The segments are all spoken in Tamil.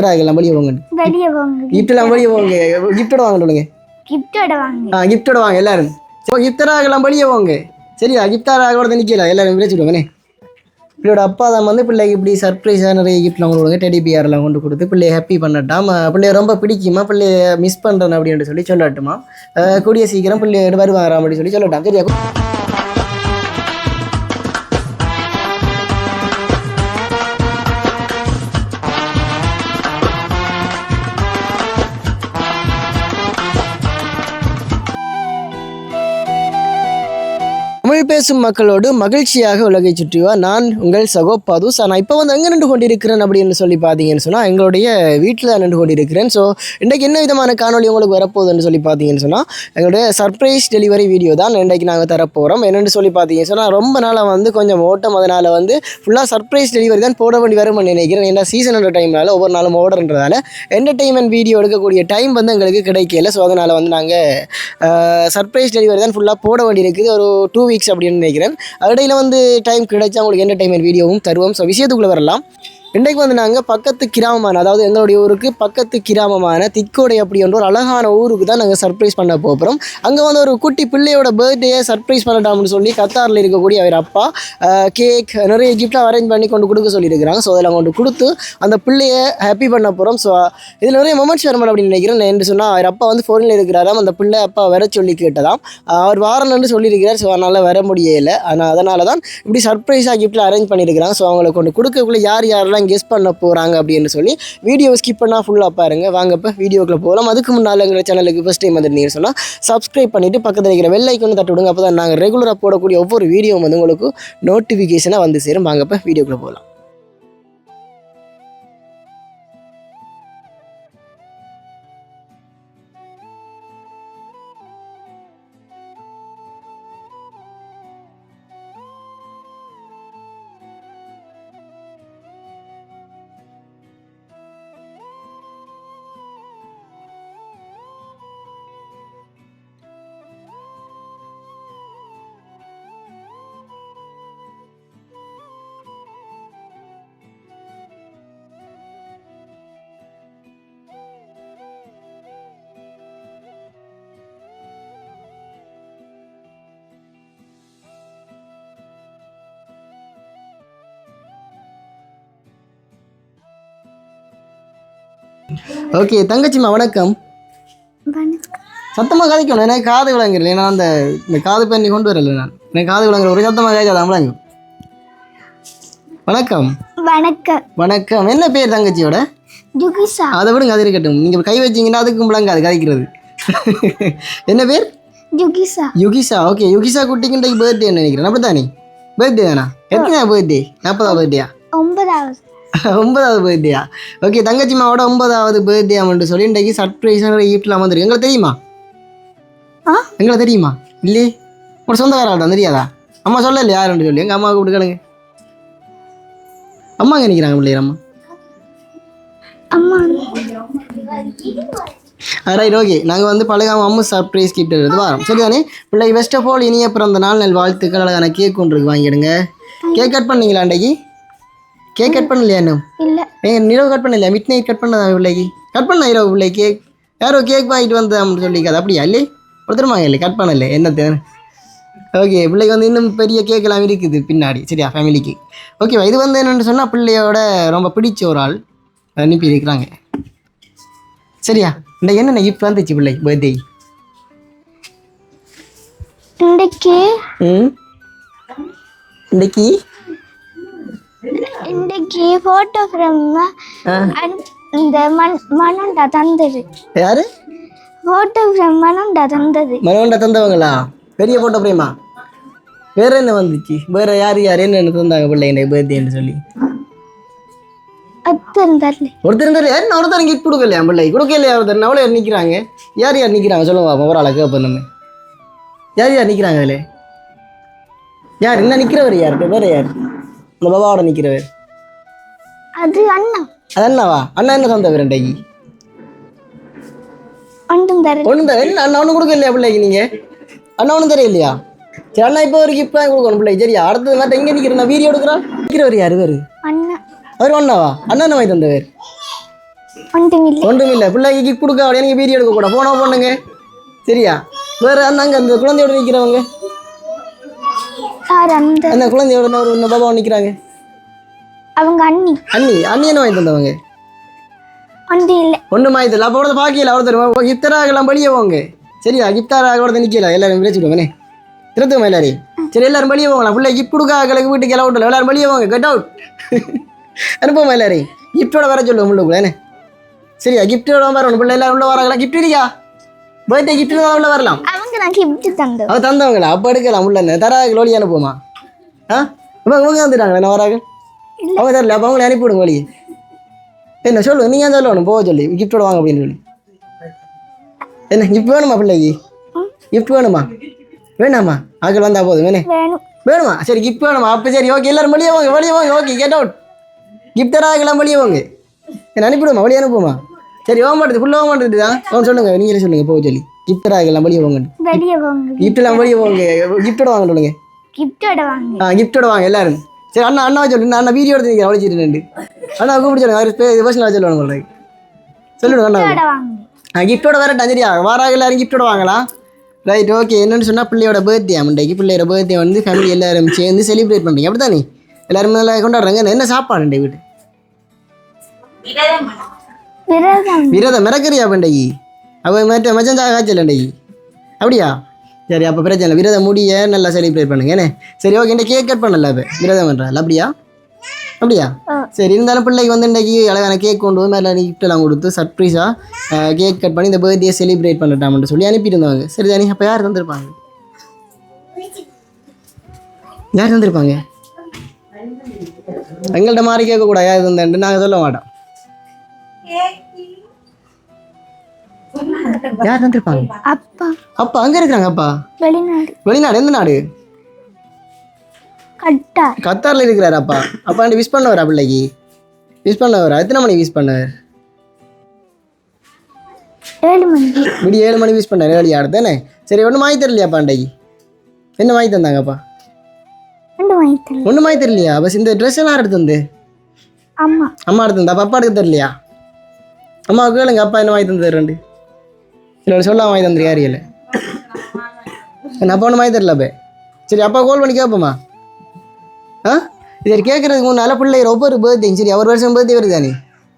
எல்லாம் வெளியே போங்க வெளியே போங்க கிஃப்ட்லாம் வெளியே போங்க கிஃப்டோட வாங்க சொல்லுங்க. கிஃப்டோட வாங்க. ஆ கிஃப்டோட வாங்க எல்லாரும். சரி கிஃப்டராக எல்லாம் வெளியே போங்க சரியா கிஃப்டாராக கூட நிற்கல எல்லாரும் விளைச்சிடுவாங்கண்ணே பிள்ளையோட அப்பா தான் வந்து பிள்ளைக்கு இப்படி சர்ப்ரைஸாக நிறைய கிஃப்ட்லாம் கொடுங்க டெடி பிஆர்லாம் கொண்டு கொடுத்து பிள்ளைய ஹாப்பி பண்ணட்டாம்? பிள்ளைய ரொம்ப பிடிக்குமா? பிள்ளைய மிஸ் பண்ணுறேன் அப்படின்னு சொல்லி சொல்லட்டுமா? கூடிய சீக்கிரம் பிள்ளையோட வருவாராம் அப்படின்னு சொல்லி சொல்லட்டாம்? சரியா தமிழ் பேசும் மக்களோடு மகிழ்ச்சியாக உலகை சுற்றிவா நான் உங்கள் சகோ பதுஸ் நான் இப்போ வந்து எங்கே நின்று கொண்டிருக்கிறேன் அப்படின்னு சொல்லி பார்த்தீங்கன்னு சொன்னால் எங்களுடைய வீட்டில் நின்று கொண்டிருக்கிறேன். ஸோ இன்றைக்கு என்ன விதமான காணொளி உங்களுக்கு வரப்போகுதுன்னு சொல்லி பார்த்தீங்கன்னு சொன்னால் எங்களுடைய சர்ப்ரைஸ் டெலிவரி வீடியோ தான் இன்றைக்கு நாங்கள் தரப்போகிறோம் என்னென்னு சொல்லி பார்த்தீங்கன்னு சொன்னால் ரொம்ப நாளாக வந்து கொஞ்சம் ஓட்டம் அதனால் வந்து ஃபுல்லாக சர்ப்ரைஸ் டெலிவரி தான் போட வேண்டி வரும்னு நினைக்கிறேன். ஏன்னா சீசனோட டைம்னால ஒவ்வொரு நாளும் ஓடுறதுனால என்டர்டெயின்மெண்ட் வீடியோ எடுக்கக்கூடிய டைம் வந்து எங்களுக்கு கிடைக்கல. ஸோ அதனால் வந்து நாங்கள் சர்ப்ரைஸ் டெலிவரி தான் ஃபுல்லாக போட வேண்டியிருக்குது. ஒரு டூ வீக்ஸ் அப்படின்னு நினைக்கிறேன். இடையில வந்து டைம் கிடைச்சா உங்களுக்கு என்டர்டைன்மெண்ட் வீடியோவும் தருவோம். ஸோ விஷயத்துக்குள்ளே வரலாம். இன்றைக்கு வந்து நாங்கள் பக்கத்து கிராமமான அதாவது எங்களுடைய ஊருக்கு பக்கத்து கிராமமான திக்கோடை அப்படி என்ற ஒரு அழகான ஊருக்கு தான் நாங்கள் சர்ப்ரைஸ் பண்ண போகிறோம் அங்கே வந்து ஒரு குட்டி பிள்ளையோட பர்த்டேயை சர்ப்ரைஸ் பண்ணட்டாம்னு சொல்லி கத்தாரில் இருக்கக்கூடிய அவர் அப்பா கேக் நிறைய கிஃப்ட்லாம் அரேஞ்ச் பண்ணி கொண்டு கொடுக்க சொல்லியிருக்கிறாங்க. ஸோ அதில் கொண்டு கொடுத்து அந்த பிள்ளையை ஹாப்பி பண்ண போகிறோம் ஸோ இதில் நிறைய மொமெண்ட்ஸ் வரும் அப்படின்னு நினைக்கிறேன். நான் என்று சொன்னால் அவர் அப்பா வந்து ஃபோனில் இருக்கிறாராம். அந்த பிள்ளை அப்பா வர சொல்லி கேட்டதாம். அவர் வாரணும்னு சொல்லியிருக்கிறார். ஸோ அதனால் வர முடியலை. ஆனால் அதனால தான் இப்படி சர்ப்ரைஸாக கிஃப்ட்டில் அரேஞ்ச் பண்ணியிருக்கிறாங்க. ஸோ அவங்களை கொண்டு கொடுக்கக்குள்ள யார் யாரெல்லாம் கெஸ் பண்ண போகிறாங்க அப்படின்னு சொல்லி வீடியோ ஸ்கிப் பண்ணால் ஃபுல்லாக பாருங்கள் வாங்க இப்போ வீடியோக்குள்ளே போகலாம் அதுக்கு முன்னால் எங்கள் சேனலுக்கு ஃபஸ்ட் டைம் வந்துருந்தீங்க சொன்னால் சப்ஸ்கிரைப் பண்ணிவிட்டு பக்கத்தில் இருக்கிற வெள்ளை ஐக்கொண்டு தட்டு விடுங்க அப்போ தான் நாங்கள் ரெகுலராக போடக்கூடிய ஒவ்வொரு வீடியோ வந்து உங்களுக்கு நோட்டிஃபிகேஷனாக வந்து சேரும். வாங்க இப்போ வீடியோக்குள்ளே போகலாம் ஓகே தங்கச்சிம்மா வணக்கம். சத்தமாக கதைக்கணும். எனக்கு காது விளங்குறல ஏன்னா அந்த இந்த காது பண்ணி கொண்டு வரல நான். எனக்கு காது விளங்குற ஒரு சத்தமாக கேட்காதான் விளங்கு வணக்கம். வணக்கம். வணக்கம். என்ன பேர் தங்கச்சியோட? ஜுகிசா அதை விடுங்க அது இருக்கட்டும். நீங்கள் கை வச்சீங்கன்னா அதுக்கும் விளங்காது கதைக்கிறது. என்ன பேர்? ஜுகிசா யுகிசா ஓகே யுகிசா குட்டிக்கு பர்த்டே நினைக்கிறேன். அப்படி தானே பர்த்டே தானா? எத்தனை பர்த்டே நாற்பதாவது பர்த்டேயா ஒன்பதாவது. ஒன்பதாவது பர்த்டேயா ஓகே தங்கச்சிமாவோட ஒன்பதாவது பர்த்டே அமௌண்ட் சொல்லி இன்றைக்கு சர்ப்ரைஸான கிஃப்ட்லாம் வந்துருக்கு. எங்களுக்கு தெரியுமா? ஆ? எங்களை தெரியுமா? இல்லையே ஒரு சொந்தக்காராட்டம் தெரியாதா? அம்மா சொல்லல யாருன்னு சொல்லி. எங்கள் அம்மாவுக்கு கொடுக்கலுங்க அம்மா எங்கே நிற்கிறாங்க பிள்ளையர் அம்மா? ரைட் ஓகே நாங்கள் வந்து பழகாம அம்மு சர்ப்ரைஸ் கிஃப்ட் எடுத்து வரோம். சரிதானே? பிள்ளை பெஸ்ட் ஆஃப் ஆல் இனிய பிறந்த நாள் நல் வாழ்த்துக்கள். அழகான கேக் ஒன்று வாங்கிடுங்க. கேக் கட் பண்ணீங்களா அன்றைக்கு? கேக் கட் பண்ணலையா இன்னும்? இல்லை. நிலவு கட் பண்ணலையா? மிட் நைட் கட் பண்ணதா பிள்ளைக்கு? கட் பண்ண இரவு பிள்ளை கேக் யாரோ கேக் வாங்கிட்டு வந்தோம்னு சொல்லிக்காது அப்படியா? இல்லை. ஒருத்தருமா இல்லை கட் பண்ணல என்ன தேவை? ஓகே பிள்ளைக்கு வந்து இன்னும் பெரிய கேக் எல்லாம் இருக்குது பின்னாடி. சரியா? ஃபேமிலிக்கு ஓகேவா இது வந்து என்னென்னு சொன்னால் பிள்ளையோட ரொம்ப பிடிச்ச ஒரு ஆள். அனுப்பி இருக்கிறாங்க சரியா? இந்த என்னென்ன கிஃப்ட் வந்துச்சு பிள்ளை? பர்த்டே இன்றைக்கு ம்? இன்னைக்கு ஃபோட்டோ ஃப்ரேம் இந்த மண் மணண்டா தந்தது. யாரு? ஃபோட்டோ ஃப்ரேம் மணண்டா தந்தது. மனோண்ட தந்தவங்களா? பெரிய போட்டோ பிரேமா? வேற என்ன வந்துச்சு? வேற யார் யார் என்னென்ன தந்தாங்க பிள்ளை என்ன பர்த்டேன்னு சொல்லி? ஒருத்தர் தர யார் ஒருத்தர் கிஃப்ட் கொடுக்கலையா பிள்ளை கொடுக்கலையா ஒருத்தர்? அவ்வளோ யார் நிற்கிறாங்க யார் யார் நிற்கிறாங்க சொல்லுங்க ஒரு கேட்போம் நம்ம. யார் யார் நிற்கிறாங்க அதில்? யார் என்ன நிற்கிறவர் யார்? வேற யார்? இந்த பாபாவோட நிற்கிறவர் அது அண்ணா. அது அண்ணாவா? அண்ணா என்ன தந்தவர் இன்றைக்கு ஒன்றும் தரல. ஒன்றும் தர என்ன அண்ணா ஒன்றும் கொடுக்கலையா பிள்ளைக்கு நீங்கள் அண்ணா ஒன்றும் தெரியலையா சரி அண்ணா இப்போ ஒரு கிஃப்ட் வாங்கி கொடுக்கணும் பிள்ளை சரியா? அடுத்தது மட்டும் எங்கே நிற்கிறேன் நான் வீடியோ எடுக்கிறான். நிற்கிறவர் யார்? வேறு அண்ணா. அவர் அண்ணாவா? அண்ணா என்ன வாங்கி தந்தவர்? ஒன்றும் இல்லை பிள்ளைக்கு கிஃப்ட் கொடுக்க அப்படியே நீங்கள் வீடியோ எடுக்க கூட போனோம் பண்ணுங்க சரியா? வேறு அந்தாங்க அந்த குழந்தையோட நிற்கிறவங்க சார் அந்த அந்த குழந்தையோட இன்னொரு இன்னும் பாபா நிற்கிறாங்க அவங்க அண்ணி. அண்ணி? அண்ணி என்ன வாங்கி தந்தவங்க? ஒன்றும் இல்லை. ஒன்றும் வாங்கி தரல. அப்போ கூட பார்க்கல தருவா கிஃப்டராகலாம் வெளியே போங்க. சரியா? கிஃப்டாராக கூட நிற்கல எல்லாரும் விளைச்சிடுவாங்கண்ணே திருத்துமா எல்லாரையும்? சரி எல்லாரும் வெளியே போங்கலாம். பிள்ளை கிஃப்ட் கொடுக்க ஆக்களுக்கு வீட்டுக்கு எல்லாம் விட்டல எல்லாரும் வெளியே போங்க. கட் அவுட் அனுப்புமா எல்லாரையும்? கிஃப்டோட வர சொல்லுவோம் உள்ளுக்குள்ள. சரியா? கிஃப்டோட வரணும் பிள்ளை எல்லாரும் உள்ள வராங்களா? கிஃப்ட் இருக்கா? பர்த்டே கிஃப்ட் உள்ள வரலாம் அவங்க நான் கிஃப்ட் தந்தோம் அவ தந்தவங்களா அப்போ எடுக்கலாம் உள்ள தராக லோலி அனுப்புமா ஆ இப்போ இவங்க வந்துட்டாங்களா என்ன வராங்க அவங்க தரல அப்போ அவங்கள அனுப்பிவிடுங்க வழி என்ன சொல்லு நீங்கள் சொல்லணும் போக சொல்லி கிஃப்டோட வாங்க அப்படின்னு சொல்லி என்ன கிஃப்ட் வேணுமா பிள்ளைக்கு கிஃப்ட் வேணுமா வேணாமா ஆக்கள் வந்தா போதும் வேணே வேணும் வேணுமா சரி கிஃப்ட் வேணுமா அப்போ சரி ஓகே எல்லாரும் வெளியே வாங்க வெளியே வாங்க ஓகே கெட் அவுட் கிஃப்டராக எல்லாம் வெளியே வாங்க என்ன அனுப்பிவிடுமா வெளியே அனுப்புமா சரி ஓக மாட்டேது ஃபுல்லாக ஓக மாட்டேது தான் அவன் சொல்லுங்க நீங்களே சொல்லுங்க போக சொல்லி. கிஃப்டராக எல்லாம் வெளியே வாங்க வெளியே போங்க. கிஃப்ட்லாம் வெளியே போங்க. கிஃப்டோட வாங்க சொல்லுங்க. கிஃப்டோட வாங்க. ஆ கிஃப்டோட வாங்க எல்லாரும். சரி அண்ணா அண்ணா சொல்லு நான் அண்ணா வீடியோ எடுத்து அவளிச்சிட்டு நின்று. அண்ணா கூப்பிட்டு சொல்லுங்க அவர் பர்சனலாக சொல்லுவாங்க உங்களுக்கு சொல்லிடுங்க அண்ணா. ஆ கிஃப்டோட வரட்டா சரியா வாராக எல்லாரும் கிஃப்டோட வாங்கலாம் ரைட் ஓகே என்னன்னு சொன்னால் பிள்ளையோட பர்த்டே அமண்டைக்கு பிள்ளையோட பர்த்டே வந்து ஃபேமிலி எல்லாரும் சேர்ந்து செலிப்ரேட் பண்ணுறீங்க அப்படி தானே எல்லாரும் நல்லா கொண்டாடுறாங்க. என்ன சாப்பாடு வீட்டு? விரதம். மிரக்கறியா பண்டைக்கு அவ மற்ற காய்ச்சல் அண்டைக்கு அப்படியா? சரி அப்போ பிரச்சனை இல்லை. விரதம் முடிய நல்லா செலிப்ரேட் பண்ணுங்க என்ன? சரி ஓகே இந்த கேக் கட் பண்ணல அப்போ விரதம் பண்ணுறாள் அப்படியா? அப்படியா. சரி இருந்தாலும் பிள்ளைக்கு வந்து இன்றைக்கி அழகான கேக் கொண்டு வந்து நல்லா கிஃப்டெல்லாம் கொடுத்து சர்ப்ரைஸாக கேக் கட் பண்ணி இந்த பர்த்டே செலிப்ரேட் பண்ணட்டாம்னு சொல்லி அனுப்பியிருந்தாங்க சரி தானே அப்போ யார் தந்திருப்பாங்க? யார் தந்திருப்பாங்க? எங்கள்கிட்ட மாதிரி கேட்கக்கூடாது? யார் தந்தேன்ட்டு நாங்கள் சொல்ல மாட்டோம். யார் தந்திருப்பாங்க? அப்பா. அப்பா அங்கே இருக்கிறாங்க அப்பா? வெளிநாடு. வெளிநாடு எந்த நாடு? கட்டார். கத்தாரில் இருக்கிறார் அப்பா. அப்பா வந்து விஷ் பண்ணவரா பிள்ளைக்கு? விஷ் பண்ணவரா? எத்தனை மணிக்கு விஷ் பண்ணவர் ஏழு மணிக்கு விடிய ஏழு மணிக்கு விஷ் பண்ணார். ஏழு ஆடு தானே? சரி ஒன்றும் வாங்கி தரலையாப்பா அண்டைக்கு என்ன வாங்கி தந்தாங்கப்பா ஒன்றும் வாங்கி தரலையா? பஸ் இந்த ட்ரெஸ் எல்லாம் எடுத்து வந்து அம்மா. அம்மா எடுத்து வந்தா அப்பா எடுக்க தரலையா? அம்மா கேளுங்க அப்பா என்ன வாங்கி தந்து ரெண்டு? இல்லை சொல்லாம வாங்கி தந்துரு யாரியில் என்ன அப்பா ஒன்றும் வாங்கி தரல அப்போ? சரி அப்பா கால் பண்ணி கேட்போமா ஆ? சரி கேட்குறதுக்கு முன்னால் பிள்ளைகிற ஒவ்வொரு பர்த்டே சரி ஒரு வருஷம் பர்த்டே வருது தானே?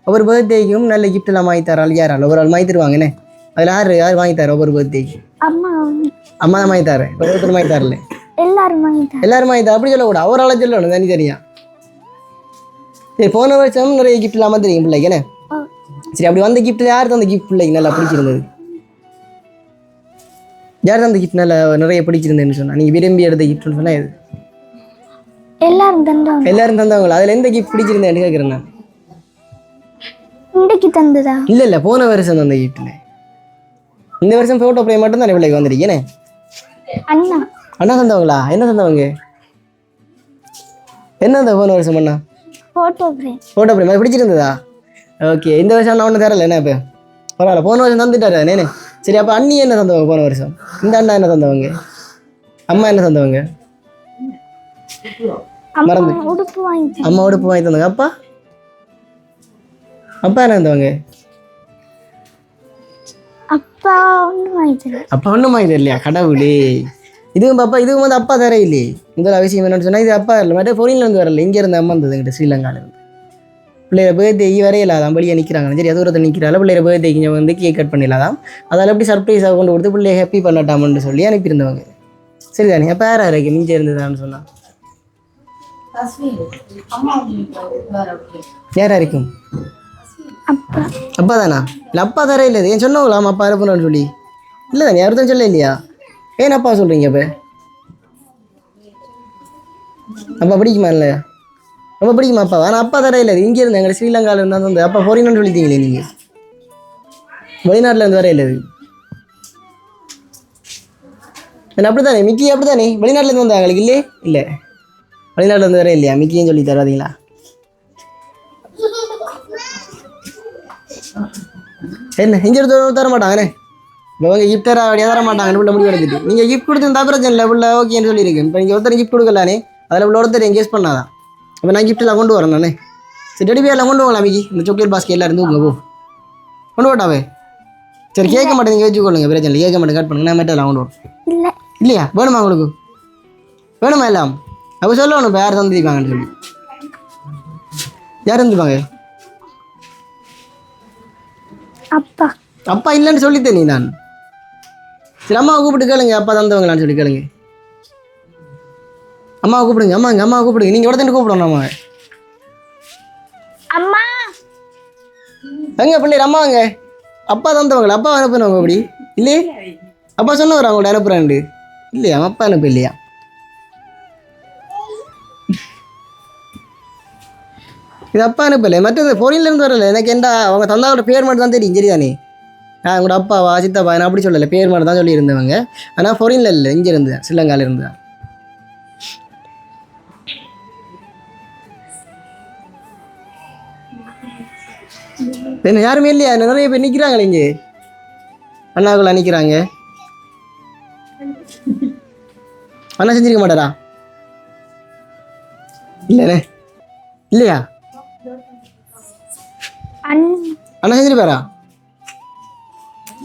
ஒவ்வொரு பர்த்டேக்கும் நல்ல gift எல்லாம் வாங்கி தராள் யாரால் ஒரு ஆள் வாங்கி தருவாங்கண்ணே அதில் யார் யார் வாங்கி தர ஒவ்வொரு பர்த்டேக்கு அம்மா. அம்மா தான் வாங்கி தரேன். ஒருத்தர் வாங்கி தரல. எல்லாரும் வாங்கி எல்லாரும் வாங்கி தர அப்படி சொல்லக்கூடாது. ஒரு ஆளாக சொல்லணும் தனி தனியா சரி போன வருஷம் நிறைய gift இல்லாமல் தெரியும் பிள்ளைக்கு என்ன? சரி அப்படி வந்த gift யார் தந்த gift பிள்ளைக்கு நல்லா பிடிச்சிருந்தது? யார் தந்த gift நல்லா நிறைய பிடிச்சிருந்ததுன்னு சொன்னா? நீங்கள் விரும்பி எடுத்த கிஃப்ட்னு சொன்னா எது? எல்லாரும் தந்தவங்க. எல்லாரும் தந்தவங்களா? அதில் எந்த gift பிடிச்சிருந்தேன்னு கேட்குறேன் நான். இன்றைக்கு தந்ததா? இல்லை இல்லை போன வருஷம் தந்த கிஃப்ட்டில் இந்த வருஷம் ஃபோட்டோ ஃப்ரேம் மட்டும் தானே பிள்ளைக்கு வந்திருக்கேனே அண்ணா. அண்ணா தந்தவங்களா? என்ன தந்தவங்க? என்ன தந்த போன வருஷம் அண்ணா? ஃபோட்டோ ஃப்ரேம் ஃபோட்டோ ஃப்ரேம் அது பிடிச்சிருந்ததா? ஓகே இந்த வருஷம் அண்ணா ஒன்றும் தரல என்ன இப்போ? பரவாயில்ல போன வருஷம் தந்துட்டாரு நேனே? சரி அப்போ அண்ணி என்ன தந்தவங்க போன வருஷம்? இந்த அண்ணா என்ன தந்தவங்க? அம்மா என்ன தந்தவங்க? மறந்து. அம்மா உடுப்பு வாங்கி தந்தாங்க அப்பா? அப்பா என்ன தந்தவங்க? அப்பா ஒன்றும் வாங்கி அப்பா ஒன்றும் வாங்கி தரலையா கடவுளே. இதுவும் அப்பா இதுவும் வந்து அப்பா தர இல்லையே. முதல் அவசியம் என்னன்னு சொன்னால் இது அப்பா இல்லை மற்ற பொரியலேருந்து வரல. இங்கே இருந்து அம்மா இருந்தது எங்கிட்ட ஸ்ரீலங்காலேருந்து பிள்ளைய பர்த்டேக்கு வரையிலாதான் வெளியே நிற்கிறாங்க சரி தூரத்தில் நிற்கிறால பிள்ளைய பர்த்டேக்கு இங்கே வந்து கேக் கட் பண்ணிடலாம் அதால் எப்படி சர்ப்ரைஸாக கொண்டு கொடுத்து பிள்ளைய ஹாப்பி பண்ணட்டாமன்னு சொல்லி அனுப்பியிருந்தவங்க. சரிதானே? அப்போ யாரா இருக்கு மிஞ்சி இருந்ததான்னு சொன்னால் யாரா இருக்கும்? அப்பா தானா? இல்லை அப்பா தர இல்லை ஏன் சொன்னவங்களாம் அப்பா இருப்பணும்னு சொல்லி. இல்லை தானே? யாரும் சொல்ல இல்லையா ஏன் அப்பா சொல்கிறீங்க அப்போ? அப்பா பிடிக்குமா இல்லையா? ரொம்ப பிடிக்குமா அப்பா? ஆனால் அப்பா தர இல்லை. இங்கே இருந்து எங்களை ஸ்ரீலங்காவில் இருந்தால் வந்து அப்பா போறீங்கன்னு சொல்லிட்டீங்களே நீங்கள் வெளிநாட்டில் இருந்து வர இல்லை இது அப்படி தானே மிக்கி அப்படி தானே வெளிநாட்டில் இருந்து வந்தாங்க எங்களுக்கு இல்லையே இல்லை. வெளிநாட்டில் இருந்து வர இல்லையா? மிக்கியும் சொல்லி தராதீங்களா? என்ன? இங்கே எடுத்து தர மாட்டாங்கண்ணே இப்போ கிஃப்ட் தர அப்படியே தர மாட்டாங்கன்னு உள்ள முடிவு எடுத்துட்டு. நீங்கள் கிஃப்ட் கொடுத்து பிரச்சனை இல்லை. உள்ள ஓகேன்னு சொல்லியிருக்கேன் இப்போ நீங்கள் ஒருத்தர் கிஃப்ட் கொடுக்கலானே? அதில் உள்ள ஒருத்தர் எங்கேஜ் பண்ணாதான். இப்போ நான் எல்லாம் கொண்டு வரேன் நானே சரி ரெடி எல்லாம் கொண்டு வாங்கலாம் மிக்கி இந்த சாக்லேட் பாஸ்கெட் எல்லாம் இருந்து உங்க போ கொண்டு போட்டாவே சரி கேட்க மாட்டேன் நீங்கள் வச்சுக்கொள்ளுங்க பிரச்சனை இல்லை கேட்க மாட்டேன் கட் பண்ணுங்க நான் மெட்டலாம் கொண்டு இல்லை இல்லையா வேணுமா உங்களுக்கு வேணுமா எல்லாம் அப்போ சொல்லணும் இப்போ யார் தந்துருப்பாங்கன்னு சொல்லி யார் தந்துருப்பாங்க அப்பா அப்பா இல்லைன்னு சொல்லித்தேன் நீ நான் சரி அம்மாவை கூப்பிட்டு கேளுங்க அப்பா தந்தவங்களான்னு சொல்லி கேளுங்க அம்மாவை கூப்பிடுங்க அம்மாங்க அம்மாவை கூப்பிடுங்க. நீங்கள் உடனே கூப்பிடணும் அம்மாவை? அம்மா. எங்க பிள்ளை அம்மாங்க. அப்பா தந்தவங்களா அப்பா அனுப்புனவங்க அப்படி. இல்லையே அப்பா சொன்னவர் அவங்களோட அனுப்புறாண்டு இல்லையா? அப்பா அனுப்பு இல்லையா? இது அப்பா அனுப்பல மற்றது இருந்து வரல. எனக்கு எந்த அவங்க தந்தாவோட பேர் மட்டும் தான் தெரியும். சரிதானே நான் உங்களோட அப்பாவா சித்தப்பா நான் அப்படி சொல்லலை. பேர் மட்டும் தான் சொல்லியிருந்தவங்க. ஆனால் ஃபாரின்ல இல்லை. இங்கே இருந்து தான் ஸ்ரீலங்கால இருந்து தான். என்ன யாருமே இல்லையா? நிறைய பேர் நிற்கிறாங்களே இங்கே. அண்ணாக்குள்ள நிற்கிறாங்க அண்ணா செஞ்சிருக்க மாட்டாரா? இல்லைண்ணே. இல்லையா? அண்ணா செஞ்சிருப்பாரா?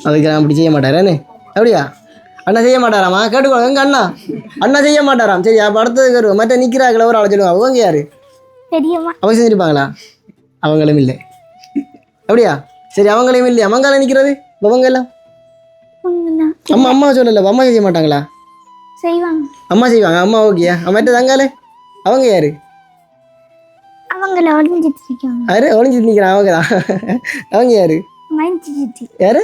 அதுக்கு நான் அப்படி செய்ய மாட்டாரேன்னு. அப்படியா? அண்ணா செய்ய மாட்டாராமா? கேட்டுக்கோ எங்க அண்ணா? அண்ணா செய்ய மாட்டாராம். சரி அப்போ அடுத்தது வருவோம் மற்ற நிற்கிறாங்கள ஒரு ஆளை சொல்லுவாங்க அவங்க யாரு? அவங்க செஞ்சிருப்பாங்களா? அவங்களும் இல்லை. அப்படியா? சரி அவங்களையும் இல்லையா? அவங்கால நிற்கிறது அவங்க எல்லாம். அம்மா அம்மா சொல்லல அம்மா செய்ய மாட்டாங்களா செய்வாங்க. அம்மா செய்வாங்க அம்மா ஓகேயா மற்ற தங்காலே அவங்க யாரு? அவங்கள ஒளிஞ்சிட்டு இருக்காங்க யாரு? ஒளிஞ்சிட்டு நிற்கிறான் அவங்க தான் அவங்க யாரு? சித்தி. யாரு?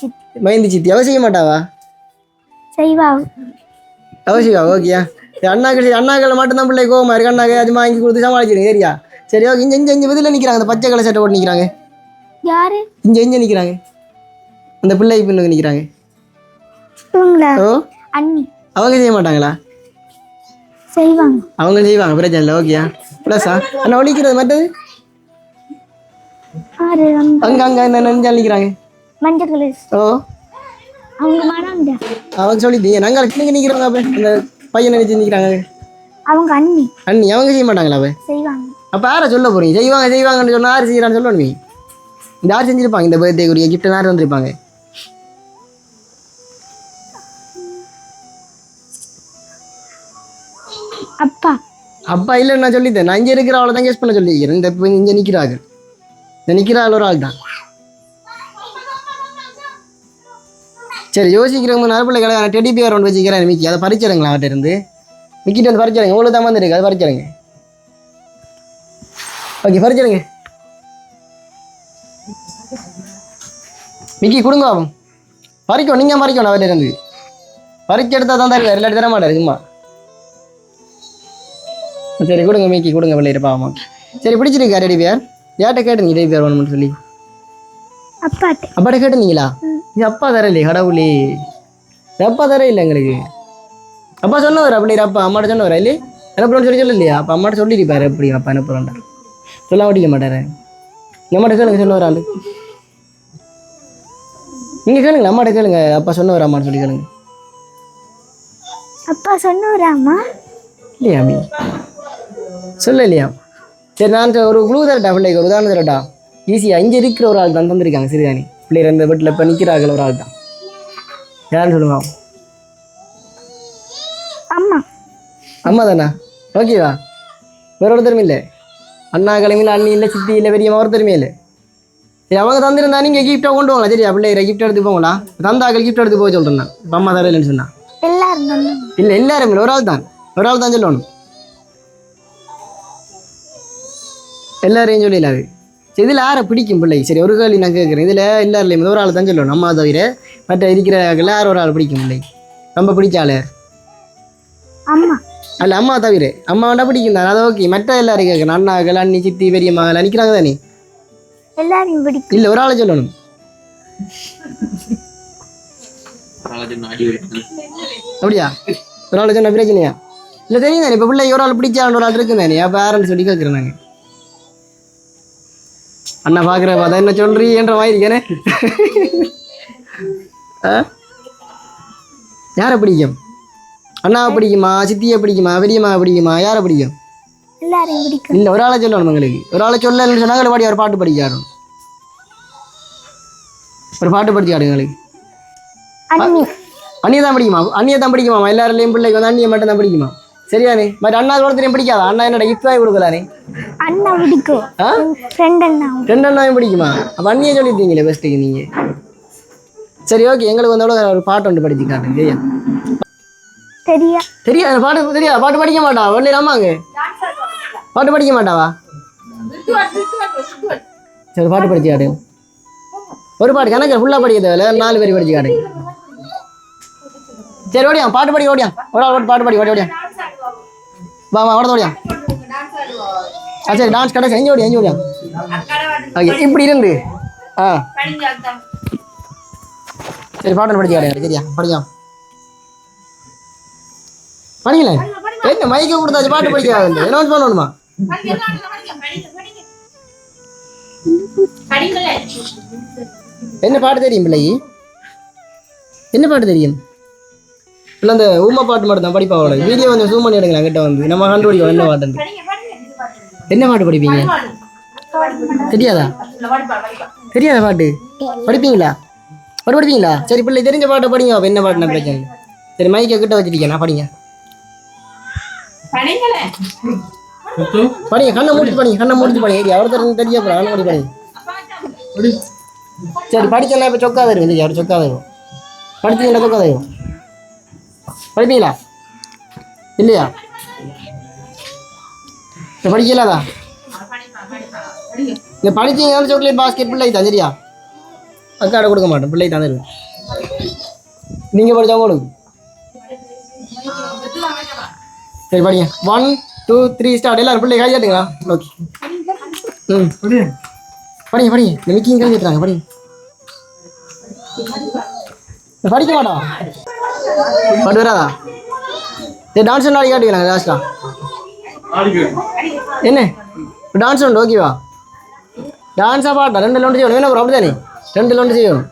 சித்தி. மைந்தி சித்தி. அவ செய்ய மாட்டாவா? செய்வா. அவ செய்வா ஓகேயா. அண்ணாக்கள் அண்ணாக்கள் மட்டும் தான் பிள்ளை கோவமா இருக்கு. அண்ணாக்கு அது வாங்கி கொடுத்து சமாளிச்சிருங்க சரியா? சரி ஓகே. இஞ்ச இஞ்ச இஞ்ச பதில் நிற்கிறாங்க அந்த பச்சை கலர் சட்டை போட்டு நிற்கிறாங்க யாரு? இஞ்ச இஞ்ச நிற்கிறாங்க அந்த பிள்ளை பின்னுக்கு ஓ அண்ணி. அவங்க செய்ய மாட்டாங்களா? செய்வாங்க. அவங்க செய்வாங்க பிரச்சனை இல்லை ஓகேயா? ப்ளஸ்ஸா அண்ணா ஒழிக்கிறது மற்றது? அங்கே. அங்கே இந்த நெஞ்சால் நிற்கிறாங்க மஞ்சள் கலர் ஓ அவங்க மறந்த அவங்க சொல்லிட்டீங்க நாங்கள் கிளிங்க நிற்கிறோங்க அப்போ. அந்த பையனை நினச்சி நிற்கிறாங்க அவங்க அண்ணி. அண்ணி அவங்க செய்ய மாட்டாங்களா அப்போ? செய்வாங்க. அப்போ யாரை சொல்ல போறீங்க? செய்வாங்க செய்வாங்கன்னு சொன்னா யார் செய்யறான்னு சொல்லணும் நீ? இந்த யார் செஞ்சிருப்பாங்க இந்த பர்த்டேக்குரிய கிஃப்ட் யார் வந்திருப்பாங்க அப்பா. அப்பா இல்லைன்னு நான் சொல்லிட்டேன் நான் இங்கே இருக்கிற அவளை தான் கேஸ் பண்ண சொல்லியிருக்கிறேன். இந்த இப்போ இங்கே நிற்கிறாங்க இந்த நிற்கிற ஒரு ஆள் தான் சரி யோசிக்கிறவங்க நரப்பிள்ளை கிடக்க டெடி பிஆர் ஒன்று வச்சுக்கிறேன் மிக்கி. அதை பறிச்சிடுங்களா அவர்கிட்ட இருந்து மிக்கிட்டு வந்து பறிச்சிடுங்க. உங்களுக்கு தான் வந்துருக்கு அதை பறிச்சிடுங்க. ஓகே பறிச்சிடுங்க. மிக்கி கொடுங்க அவன். பறிக்கும் நீங்கள் பறிக்கணும் அவர்கிட்ட இருந்து? பறிச்சு எடுத்தா தான் தருவார் இல்லாட்டி தர மாட்டார் சும்மா. சரி கொடுங்க மிக்கி கொடுங்க பிள்ளைகிட்ட பாவமா. சரி பிடிச்சிருக்கா ரெடி பேர்? யார்கிட்ட கேட்டுங்க ரெடி பேர் வேணும்னு சொல்லி? அப்பாட்ட. அப்பாட்ட கேட்டுனீங்களா இது அப்பா தரலையே கடவுளே. அப்பா தர இல்லை எங்களுக்கு. அப்பா சொன்னவர் அப்படி அப்பா அம்மாட்ட சொன்னவர் இல்லையே? அனுப்புறோன்னு சொல்லி சொல்லலையா? அப்பா அம்மாட்ட சொல்லியிருப்பாரு எப்படி அப்பா அனுப்புறோன்டா சொல்ல மாட்டிக்க மாட்டாரு. நம்மகிட்ட கேளுங்க சொன்னவர் ஆளு நீங்கள் கேளுங்க அம்மாட்ட கேளுங்க. அப்பா சொன்னவர் அம்மாட்ட சொல்லி கேளுங்க. அப்பா சொன்னவராமா இல்லையா மீ சொல்ல இல்லையா? சரி நான் ஒரு குழு தரட்டா பிள்ளைக்கு ஒரு உதாரணம் தரட்டா? ஈஸியாக இங்கே இருக்கிற ஒரு ஆள் தான் தந்திருக்காங்க சிறுதானி. பிள்ளைகள் இந்த வீட்டில் இப்போ நிற்கிறார்கள் ஒரு ஆள் தான். யாருன்னு சொல்லுங்க. அம்மா. அம்மா தானா? ஓகேவா? வேற ஒருத்தருமே இல்லை. அண்ணா கிளம்பியில் அண்ணி இல்லை சித்தி இல்லை பெரியம்மா ஒருத்தருமே இல்லை. அவங்க தந்திருந்தா நீங்கள் கிஃப்டாக கொண்டு வாங்களா? சரியா பிள்ளைகிற கிஃப்ட் எடுத்து போங்களா தந்தாக்கள் கிஃப்ட் எடுத்து போக சொல்கிறேன் இப்ப அம்மா தரலைன்னு சொன்னா. எல்லாரும் இல்லை எல்லாரும் இல்லை. ஒரு ஆள் தான். ஒரு ஆள் தான் சொல்லணும். எல்லாரையும் சரி இதில் யாரை பிடிக்கும் பிள்ளை சரி ஒரு கேள்வி நான் கேட்குறேன் இதில் எல்லாருலையும் ஒரு ஆள் தான் சொல்லணும். அம்மா தவிர மற்ற இருக்கிற யார் ஒரு ஆள் பிடிக்கும் பிள்ளை? ரொம்ப பிடிச்ச ஆளு? அம்மா. அல்ல அம்மா தவிர. அம்மா வேண்டா பிடிக்கும் தான். அது ஓகே மற்ற எல்லாரும் கேட்கணும் அண்ணாக்கள் அண்ணி சித்தி பெரியம்மா நிற்கிறாங்க தானே? எல்லாரையும் பிடிக்கும். இல்லை ஒரு ஆளை சொல்லணும். அப்படியா? ஒரு ஆள் சொன்ன பிரச்சனையா? இல்லை தெரியும் தானே இப்போ பிள்ளை ஒரு ஆள் பிடிச்ச ஒரு ஆள் இருக்கு தானே அப்போ யாருன்னு சொல்லி கேட்குறேன் நாங்கள் அண்ணா பார்க்குற பார்த்தா என்ன சொல்றீன்ற ஆ? யாரை பிடிக்கும்? அண்ணாவை பிடிக்குமா சித்தியை பிடிக்குமா பெரியம்மா பிடிக்குமா யாரை பிடிக்கும்? எல்லாரையும் பிடிக்கும். இல்லை ஒரு ஆளை சொல்லணும் உங்களுக்கு ஒரு ஆளை சொல்லலன்னு சொன்னாங்க பாடி ஒரு பாட்டு படிக்க ஒரு பாட்டு படிச்சு காட்டுங்க எங்களுக்கு. அண்ணி. அண்ணியை தான் படிக்குமா? அண்ணியை தான் படிக்குமா? எல்லாருலையும் பிள்ளைக்கு வந்து அண்ணியை மட்டும் தான் படிக்குமா? சரியானே? பட் அண்ணா ஒருத்தரையும் பிடிக்காதா? அண்ணா என்னோட வாங்கி கொடுக்கலானே அண்ணா பிடிக்கும். ஆ? ஃப்ரெண்ட் அண்ணா. ரெண்டு அண்ணாவையும் பிடிக்குமா? அப்போ அண்ணியை சொல்லிட்டீங்களே பெஸ்ட்டுக்கு நீங்கள் சரி ஓகே எங்களுக்கு வந்து எவ்வளோ ஒரு பாட்டு ஒன்று படிச்சு காட்டுங்க தெரியா. தெரியாது பாட்டு தெரியா பாட்டு படிக்க மாட்டா. வெள்ளி அம்மாங்க பாட்டு படிக்க மாட்டாவா சரி பாட்டு படிச்சு காட்டுங்க ஒரு பாட்டு கணக்கு ஃபுல்லாக படிக்க தேவையில்ல நாலு பேர் படிச்சு காட்டுங்க சரி ஓடியா பாட்டு படி ஓடியா ஒரு ஆள் பாட்டு படி ஓடி ஓடியா வா வா ஓட ஓடியா ஆ சரி டான்ஸ் கடை செஞ்சு ஓடியா செஞ்சு ஓடியா ஓகே இப்படி இருந்து ஆ சரி பாட்டு படிச்சு காட்டுங்க சரியா படிக்கலாம் படிக்கல என்ன மைக்கு கொடுத்தாச்சு பாட்டு படிக்காது அனௌன்ஸ் பண்ணணுமா என்ன பாட்டு தெரியும் பிள்ளைக்கு என்ன பாட்டு தெரியும்? இல்லை அந்த ஊமை பாட்டு மட்டும் தான் படிப்பா அவ்வளோ வீடியோ வந்து ஜூம் பண்ணி எடுக்கலாம் கிட்ட வந்து. நம்ம கண்டுபிடிக்கும் என்ன பாட்டு என்ன பாட்டு படிப்பீங்க? தெரியாதா? தெரியாதா பாட்டு? படிப்பீங்களா? பாட்டு படிப்பீங்களா? சரி பிள்ளை தெரிஞ்ச பாட்டை படிங்க. அப்ப என்ன பாட்டுனா பிரச்சனை இல்லை. சரி மைக்கை கிட்ட வச்சிருக்கேன். நான் படிங்க. படிங்க கண்ணை மூடி படிங்க கண்ணை மூடி படிங்க ஒருத்தர் தெரிய போகிறேன் கண்ணை மூடி படிங்க சரி படிச்சேன்னா இப்போ சொக்கா தரும் இல்லையா அவர் சொக்கா தரும் படிச்சீங்களா சொக்கா தரும் படிப்பீங்களா? இல்லையா? இப்போ படிக்கலாதா இந்த படிச்சீங்கன்னா சாக்லேட் பாஸ்கெட் பிள்ளை தான் சரியா அக்காட கொடுக்க மாட்டேன் பிள்ளை தான் தருவேன் நீங்கள் படித்தவங்க கொடுங்க சரி படிங்க. ஒன் டூ த்ரீ ஸ்டார்ட் எல்லாரும் பிள்ளை கை தட்டுங்களா ஓகே ம். படிங்க படிங்க. இந்த மிக்கிங் கை படிங்க. படிக்க மாட்டா? பாட்டு வராதா? சரி டான்ஸ் ஒன்று ஆடி காட்டுவீங்களா லாஸ்ட்டா என்ன? டான்ஸ் உண்டு ஓகேவா டான்ஸாக பாட்டா ரெண்டு லோண்டு செய்யணும் என்ன ப்ரோ அப்படி தானே ரெண்டு லோண்டு செய்யணும்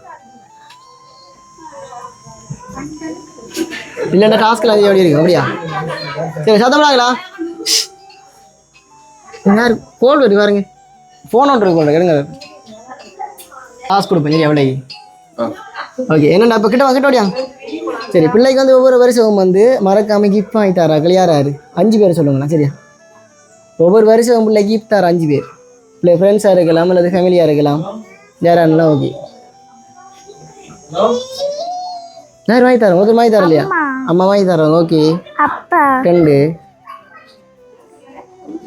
இல்லைன்னா டாஸ்க்லாம் செய்ய வேண்டி இருக்கு அப்படியா? சரி சத்தமிடாங்களா யார்? கோல் வருது பாருங்க. ஃபோன் ஒன்று இருக்கு எடுங்க. காசு கொடுப்பேன் சரி எவ்வளோ ஓகே என்னடா இப்போ கிட்ட வா, கிட்ட ஓடியா? சரி பிள்ளைக்கு வந்து ஒவ்வொரு வருஷமும் வந்து மறக்காம கிஃப்ட் வாங்கி தரார்கள் யார் யார் அஞ்சு பேர் சொல்லுங்களா சரியா? ஒவ்வொரு வருஷம் பிள்ளை கிஃப்ட் தர அஞ்சு பேர். பிள்ளை ஃப்ரெண்ட்ஸாக இருக்கலாம் அல்லது ஃபேமிலியாக இருக்கலாம். யாராருலாம் ஓகே யார் வாங்கி தரோம் ஒருத்தர் வாங்கி தரலையா? அம்மா. அம்மா வாங்கி தரோம் ஓகே அப்பா. ரெண்டு.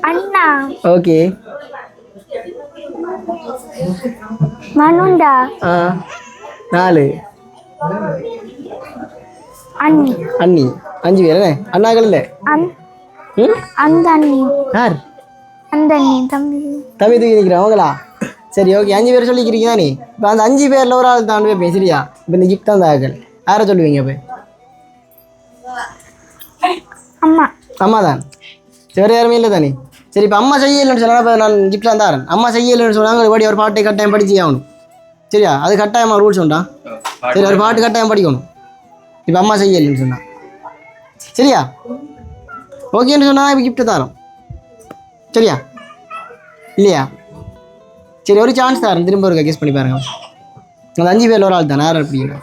அண்ணா ஓகே மனுண்டா ஆ நாலு அண்ணி அண்ணி அஞ்சு பேர் என்ன அண்ணாக்கள் இல்லை அந்த அண்ணி யார் அந்த அண்ணி தம்பி தம்பி தூக்கி நிற்கிறேன் அவங்களா சரி ஓகே அஞ்சு பேர் சொல்லிக்கிறீங்க தானே இப்போ அந்த அஞ்சு பேரில் ஒரு ஆள் தான் வைப்பேன் சரியா இப்போ இந்த கிஃப்ட் தான் தாக்கள் யாரை சொல்லுவீங்க இப்போ அம்மா அம்மா தான் சரி யாருமே இல்லை தானே சரி இப்போ அம்மா செய்யலைன்னு சொன்னா இப்போ நான் கிஃப்ட்லாம் தரேன். அம்மா செய்யலைன்னு சொன்னாங்க ஒரு ஒரு பாட்டை கட்டாயம் படிச்சு ஆகணும் சரியா? அது கட்டாயமாக ரூல்ஸ் உண்டா? சரி ஒரு பாட்டு கட்டாயம் படிக்கணும். இப்போ அம்மா செய்யலைன்னு சொன்னா. சரியா? ஓகேன்னு சொன்னால் இப்போ கிஃப்ட் தரோம் சரியா? இல்லையா? சரி ஒரு சான்ஸ் தரேன். திரும்ப ஒரு கெஸ் பண்ணி பாருங்க. அந்த அஞ்சு பேரில் ஒரு ஆள் தானே யார் அப்படிங்க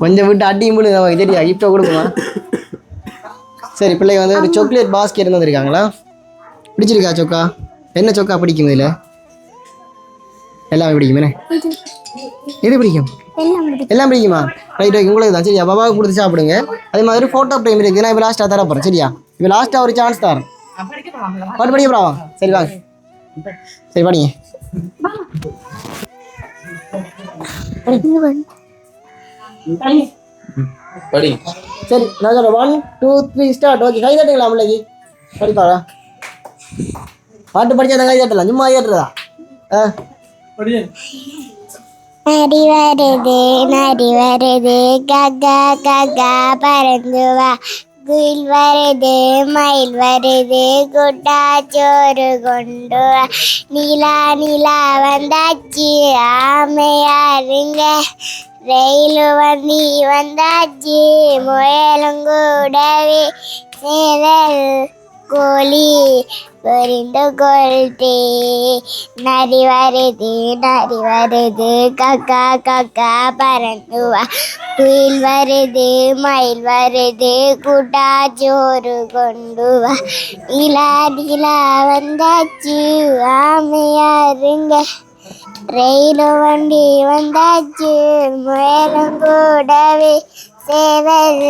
கொஞ்சம் விட்டு அடியும் போது நமக்கு சரியா கிஃப்டை கொடுக்குமா சரி பிள்ளைங்க வந்து ஒரு சாக்லேட் பாஸ்கெட் வந்திருக்காங்களா? பிடிச்சிருக்கா சொக்கா? என்ன சொக்கா பிடிக்கும் இதில்? எல்லாமே பிடிக்கும் என்ன? எது பிடிக்கும்? எல்லாம் பிடிக்கும். எல்லாம் பிடிக்குமா? ரைட் ஓகே உங்களுக்கு தான் சரியா பாபாவுக்கு கொடுத்து சாப்பிடுங்க. அதே மாதிரி ஃபோட்டோ ஃப்ரேம் இருக்குது. நான் இப்போ லாஸ்ட்டாக தர போகிறேன் சரியா? இப்போ லாஸ்ட்டாக ஒரு சான்ஸ் தரேன். பாட்டு படிக்க போகிறா சரி வாங்க. சரி படிங்க. இங்க வந்து. படி சரி நான் சொல்கிறேன் one two three start okay கை தட்டுங்களா பிள்ளைக்கு படிப்பாரா பாட்டு படிச்சா தான் கை தட்டலாம்? சும்மா தட்டுறதா? ஆ? நரி வருது நரி வருது ககா ககா பறந்து வா. குயில் வருது மயில் வருது குட்டா சோறு கொண்டு வா. நிலா நிலா வந்தாச்சு ஆமையாருங்க ரயிலு வண்டி வந்தாச்சு முயலும் கூடவே சேதல் கோழி புரிந்து கொள்தே. நரி வருது நரி வருது கக்கா கக்கா பறந்து வா. குயில் வருது மயில் வருது கூட்டா சோறு கொண்டு வா. நிலா நிலா வந்தாச்சு ஆமையாருங்க ரயிலு வண்டி வந்தாச்சு. மேலும் கூடவே சேவல்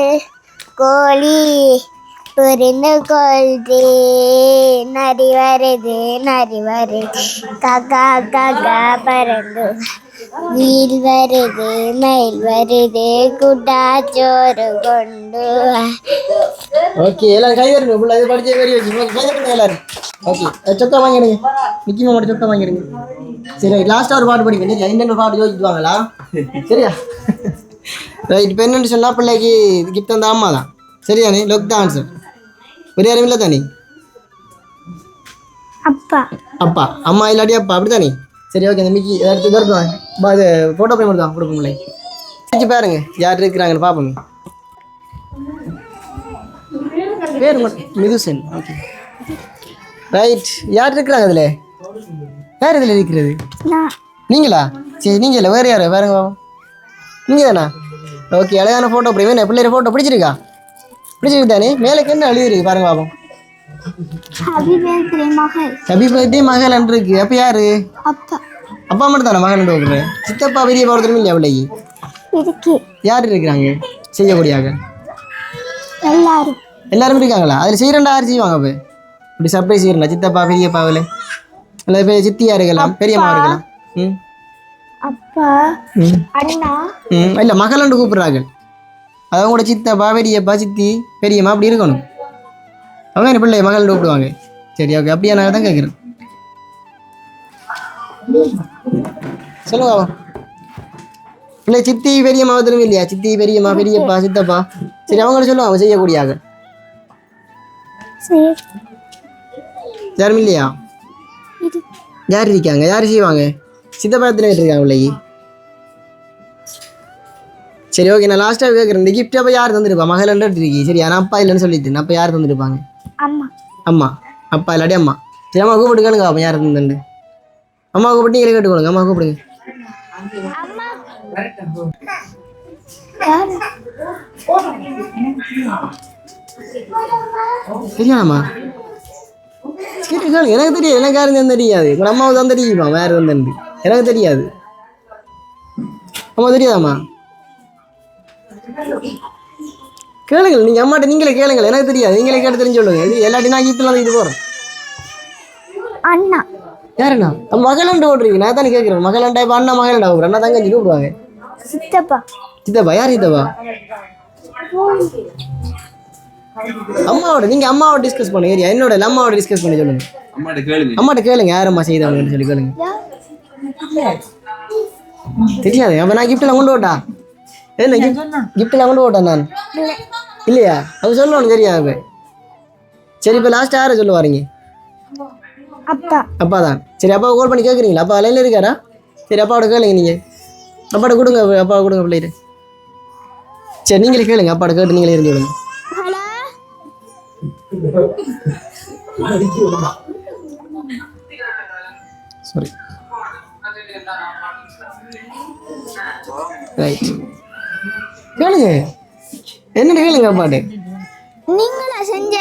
கோழி புரிந்து கொள்தே நரி வருது நரி வருது. காக்கா காக்கா பறந்து வீல் வருது மயில் வருது குட்டா சோறு கொண்டு. ஓகே எல்லாரும் கை தருங்க புள்ள இது படிச்ச வெரி வச்சு கை தருங்க எல்லாரும் ஓகே சொக்கா வாங்கிடுங்க நிக்கி மாமாட்ட சொக்கா வாங்கிடுங்க சரி லாஸ்ட்டாக ஒரு பாட்டு படிங்க இன்னொரு பாட்டு யோசிச்சுட்டு வாங்களா சரியா ரைட் இப்போ என்னென்னு சொன்னால் பிள்ளைக்கு கிஃப்ட் அந்த அம்மா தான் சரியானே லொக் தான் ஆன்சர் வேறு யாரும் இல்லை தானே அப்பா அப்பா அம்மா இல்லாட்டி அப்பா அப்படி தானே சரி ஓகே அந்த மிக்கி எடுத்து தருவாங்க பா இது ஃபோட்டோ ஃப்ரேம் தான் கொடுப்போம்ல பிள்ளைக்கு பாருங்க யார் இருக்கிறாங்கன்னு பார்ப்போம். பேர் மிதுசன் ஓகே ரைட் யார் இருக்கிறாங்க அதில் யார் இதில் இருக்கிறது? நீங்களா? சரி நீங்கள் இல்லை வேறு யார்? வேறுங்க பாவம் நீங்கள் தானா ஓகே அழகான ஃபோட்டோ ஃப்ரேம் என்ன பிள்ளைய ஃபோட்டோ பிடிச்சிருக்கா? பிடிச்சிருக்கு தானே மேலே என்ன எழுதிருக்கு பாருங்க பாப்போம் அபிவேந்திரி மகள் மகள் இருக்கு அப்போ யாரு? அப்பா அப்பா மட்டும் தானே மகன் வைக்கிறேன் சித்தப்பா பெரிய ஒருத்தரும் இல்லையா பிள்ளைக்கு இருக்கு. யார் இருக்கிறாங்க? செய்யக்கூடியாங்க எல்லாரும். எல்லாரும் இருக்காங்களா? அதில் செய்கிறண்டா யார் செய்வாங்க அப்போ? இப்படி சர்ப்ரைஸ் செய்யறா சித்தப்பா பெரியப்பாவில் இல்லை இப்போ சித்தியா இருக்கலாம்? பெரியம்மா இருக்கலாம்? ம்? அப்பா. அண்ணா. ம். இல்லை மகளண்டு கூப்பிட்றாங்க. அவங்க கூட சித்தப்பா பெரியப்பா சித்தி பெரியம்மா அப்படி இருக்கணும். அவங்க என்ன பிள்ளை மகள் கூப்பிடுவாங்க. சரி ஓகே அப்படியா நான் தான் கேட்குறேன் சொல்லுங்க அவன் இல்லை சித்தி பெரியம்மா திரும்ப இல்லையா? சித்தி பெரியம்மா பெரியப்பா சித்தப்பா. சரி அவங்கள சொல்லுவாங்க செய்யக்கூடியாங்க சரி. யாரும் இல்லையா? யார் இருக்காங்க? யார் செய்வாங்க? சித்தப்பா எத்தனை பேர் இருக்காங்க பிள்ளைக்கு? சரி ஓகே நான் லாஸ்ட்டாக கேட்குறேன் இந்த கிஃப்ட் அப்போ யார் தந்துருப்பா? மகளண்டு இருக்கீ சரி நான் அப்பா இல்லைன்னு சொல்லிட்டு அப்போ யார் தந்துருப்பாங்க? அம்மா அப்பா இல்லாட்டி அம்மா. சரி அம்மா கூப்பிட்டு கேளுங்க அப்போ யார் தந்துண்டு அம்மா கூப்பிட்டு நீங்களே கேட்டுக்கோங்க அம்மா கூப்பிடுங்க. யாரு சரியாம்மா சரி எனக்கு தெரியாது எனக்கு யாரும் தான் தெரியாது. உங்கள் அம்மாவுக்கு தான் தெரியுமா வேறு தந்துண்டு எனக்கு தெரியாது. அம்மா தெரியாதாம்மா? கேளுங்கள் நீங்கள் அம்மாட்ட நீங்களே கேளுங்கள் எனக்கு தெரியாது. நீங்களே கேட்டு தெரிஞ்சு சொல்லுங்க இது எல்லாத்தையும் நான் கீப்பிலாம் இது போகிறேன் அண்ணா. யாருண்ணா? மகளண்டு ஓடுறீங்க. நான் தானே கேட்குறேன் மகளண்டா இப்போ அண்ணா மகளண்டா கூப்பிட்றேன் அண்ணா தங்கச்சி கூப்பிடுவாங்க. சித்தப்பா. சித்தப்பா யார் சித்தப்பா? அம்மாவோட நீங்கள் அம்மாவோட டிஸ்கஸ் பண்ணுங்க ஏரியா என்னோட அம்மாவோட டிஸ்கஸ் பண்ணி சொல்லுங்க. அம்மாட்ட கேளுங்க. அம்மாட்ட கேளுங்க யாரம்மா செய்தவங்கன்னு சொல்லி கேளுங்க. தெரியாது. அப்போ நான் கிஃப்ட்லாம் கொண்டு ஓட்டா என்ன கிஃப்ட்லாம் கொண்டு ஓட்டேன் நான் இல்லையா அது சொல்லணும் தெரியாது அப்ப. சரி இப்போ லாஸ்ட் யாரை சொல்ல வரீங்க அப்பா அப்பா தான் சரி அப்பாவை கால் பண்ணி கேட்குறீங்களா அப்பா லைனில் இருக்காரா சரி அப்பாவோட கேளுங்க நீங்கள் அப்பாட்ட கொடுங்க அப்பாவை கொடுங்க பிள்ளைகிட்ட சரி நீங்களே கேளுங்க அப்பாட்ட கேட்டு நீங்களே இருந்து விடுங்க சாரி ரைட் கேளுங்க. என்ன கேளுங்க அப்பாட்டு நீங்களா செஞ்ச?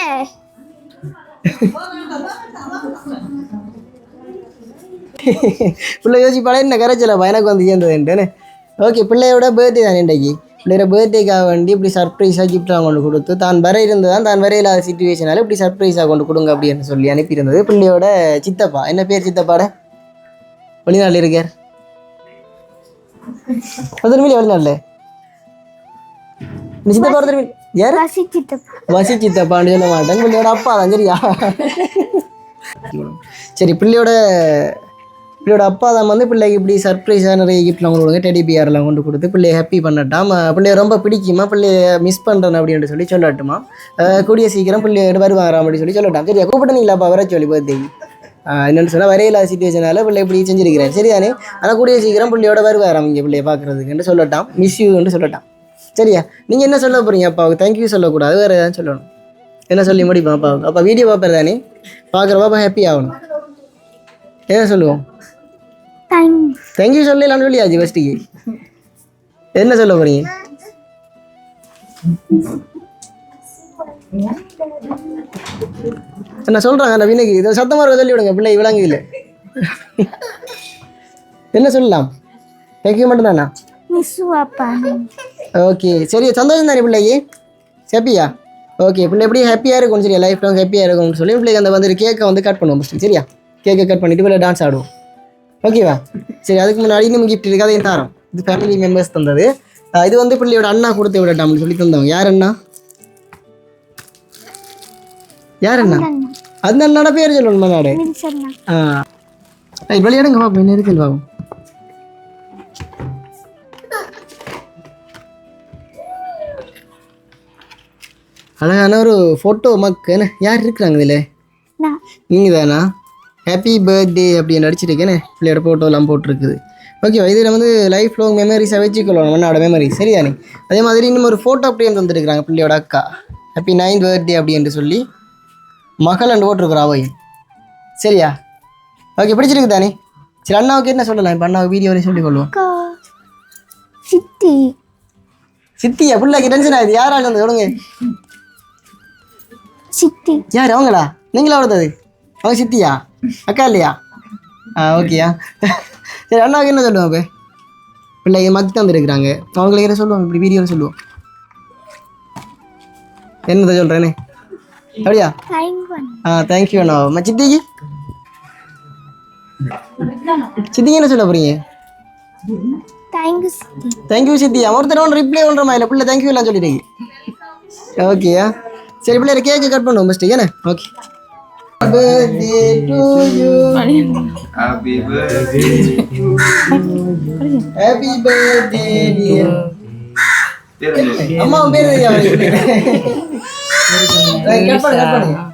பிள்ளை யோசிப்பாளே என்ன கரைச்சலப்பா எனக்கு வந்து சேர்ந்ததுன்ட்டுன்னு ஓகே பிள்ளையோட பர்த்டே தான் இன்றைக்கு. பிள்ளையோட பர்த்டேக்காக வேண்டி இப்படி சர்ப்ரைஸாக கிஃப்டாக கொண்டு கொடுத்து தான் வர இருந்ததான் தான் வர இல்லாத சுச்சுவேஷனால இப்படி சர்ப்ரைஸாக கொண்டு கொடுங்க அப்படின்னு சொல்லி அனுப்பியிருந்தது பிள்ளையோட சித்தப்பா. என்ன பேர் சித்தப்பாட? வெளிநாட்டில் இருக்கார். திரும்பி வெளிநாட்டில்? இந்த சித்தப்பா திரும்பி யார் வசி சித்தப்பா வசி சித்தப்பான்னு சொல்ல மாட்டேன் பிள்ளையோட அப்பா தான் சரியா சரி பிள்ளையோட பிள்ளையோட அப்பா தான் வந்து பிள்ளைக்கு இப்படி சர்ப்ரைஸாக நிறைய கிஃப்ட்லாம் கொடுங்க டெடி பிஆர்லாம் கொண்டு கொடுத்து பிள்ளைய ஹாப்பி பண்ணட்டாம் பிள்ளைய ரொம்ப பிடிக்குமா பிள்ளைய மிஸ் பண்ணுறேன் அப்படின்னு சொல்லி சொல்லட்டுமா கூடிய சீக்கிரம் பிள்ளையோட வருவாராம் அப்படின்னு சொல்லி சொல்லட்டாம் சரியா கூப்பிட்டீங்களாப்பா வர சொல்லி பர்த்டேக்கு என்னென்னு சொன்னால் வரையில்லாத சுச்சுவேஷனால பிள்ளை இப்படி செஞ்சிருக்கிறேன் சரிதானே ஆனால் கூடிய சீக்கிரம் பிள்ளையோட வருவாராம் இங்கே பிள்ளைய பார்க்குறதுக்குன்னு சொல்லட்டாம் மிஸ் யூன்னு சொல்லட்டாம் சரியா? நீங்கள் என்ன சொல்ல போகிறீங்க அப்பாவுக்கு? தேங்க்யூ சொல்லக்கூடாது. வேறு ஏதாவது சொல்லணும். என்ன சொல்லி முடிப்போம் அப்பா அப்பா வீடியோ பார்ப்பேன் தானே பார்க்குற பாப்பா ஹாப்பி ஆகணும். என்ன சொல்லுவோம்? தேங்க்யூ சொல்லலாம்னு சொல்லியாச்சு ஃபஸ்ட்டுக்கு என்ன சொல்ல போறீங்க? என்ன சொல்றாங்க அந்த வினைக்கு? இதை சத்தமாக இருக்க சொல்லி விடுங்க பிள்ளை விளங்கு இல்லை என்ன சொல்லலாம்? தேங்க்யூ மட்டும்தானா? மிஸ்ஸு அப்பா. ஓகே. சரி சந்தோஷம் தானே பிள்ளைக்கு ஹாப்பியா ஓகே பிள்ளை எப்படி ஹாப்பியாக இருக்கும் சரியா? லைஃப் லாங் ஹாப்பியாக இருக்கும்னு சொல்லி பிள்ளைக்கு அந்த வந்து கேக்கை வந்து கட் பண்ணுவோம் ஃபஸ்ட்டு சரியா? கேக்கை கட் பண்ணிட்டு பிள்ளை டான்ஸ் ஆடுவோம். ஓகேவா சரி அதுக்கு முன்னாடி இன்னும் கிஃப்ட் இருக்கு. அதையும் தரோம். இது ஃபேமிலி மெம்பர்ஸ் தந்தது. இது வந்து பிள்ளையோட அண்ணா கொடுத்து விடட்டாம்னு சொல்லி தந்தவங்க. யார் அண்ணா? யார் அண்ணா? அந்த அண்ணாட பேர் சொல்லணுமா நாடு ஆ. ரைட் விளையாடுங்க பாப்போம். என்ன இருக்குன்னு பாப்போம். அழகான ஒரு ஃபோட்டோ மக் என்ன யார் இருக்கிறாங்க இதில்? நீங்கள் தானா ஹாப்பி பர்த்டே அப்படின்னு அடிச்சிருக்கேனே பிள்ளையோட ஃபோட்டோலாம் போட்டிருக்குது. ஓகேவா இதில் வந்து லைஃப் லாங் மெமரிஸை வச்சுக்கொள்ளணும் மண்ணோட மெமரி சரிதானே அதே மாதிரி இன்னும் ஒரு ஃபோட்டோ அப்படியே தந்துருக்குறாங்க பிள்ளையோட அக்கா. ஹாப்பி நைன் பர்த்டே அப்படின்னு சொல்லி மகள் அண்டு போட்டிருக்குறா அவையும். சரியா? ஓகே பிடிச்சிருக்கு தானே சரி அண்ணாவுக்கு என்ன சொல்லலாம்? இப்போ அண்ணாவுக்கு வீடியோவில் சொல்லிக் கொள்வோம். அக்கா சித்தி. சித்தியா? பிள்ளைக்கு டென்ஷன் ஆகுது. யாராலும் வந்து சொல்லுங்க? சித்தி. யார் அவங்களா? நீங்களா வளர்த்தது அவங்க சித்தியா? அக்கா இல்லையா? ஆ ஓகேயா சரி அண்ணாவுக்கு என்ன சொல்லுவோம் இப்போ பிள்ளைங்க மக்கு தந்துருக்குறாங்க. அவங்களுக்கு என்ன சொல்லுவோம் இப்படி வீடியோவில் சொல்லுவோம். என்னதை சொல்கிறேனே அப்படியா? ஆ தேங்க்யூ அண்ணா. அம்மா சித்திக்கு? சித்திக்கு என்ன சொல்ல போகிறீங்க தேங்க்யூ சித்தி. தேங்க்யூ சித்தியா ஒருத்தர் ஒன்று ரிப்ளை பண்ணுற மாதிரி பிள்ளை தேங்க்யூ எல்லாம் சொல்லிட்டீங்க ஓகேயா சரி பிள்ளை கேக்கு கட் பண்ணுவோம் ஃபஸ்ட்டு ஏன்னா okay birthday to you Happy birthday. dear. அம்மா பேர் கட் பண்ணு கட்